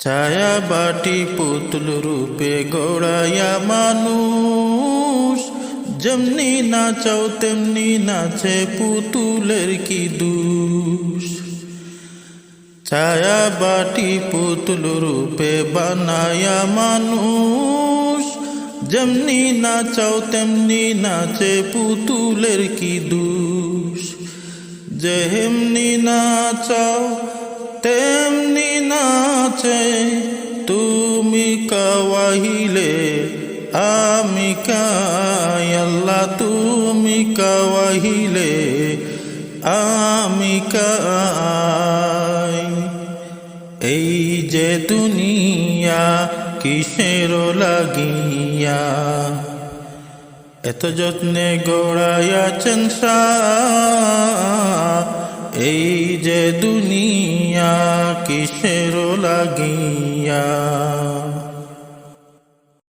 ছায়া বাটি পুতুল রূপে গড়াইয়া মানুষ, যেমনি নাচাও তেমনি নাচে পুতুলের কি দুষ? ছায়া বাটি পুতুল রূপে বানায়া মানুষ, যেমনি নাচাও তেমনি নাচে পুতুলের কি দুষ? যেমনি নাচাও, তেমনি নাচে। তুমি কাওয়াহিলে, আমি কাই। আল্লাহ, তুমি কাওয়াহিলে, আমি কাই। এই যে দুনিয়া কিসের লাগিয়া, এত যত্নে গড়াইয়াছেন সা- কিসের লাগিয়া?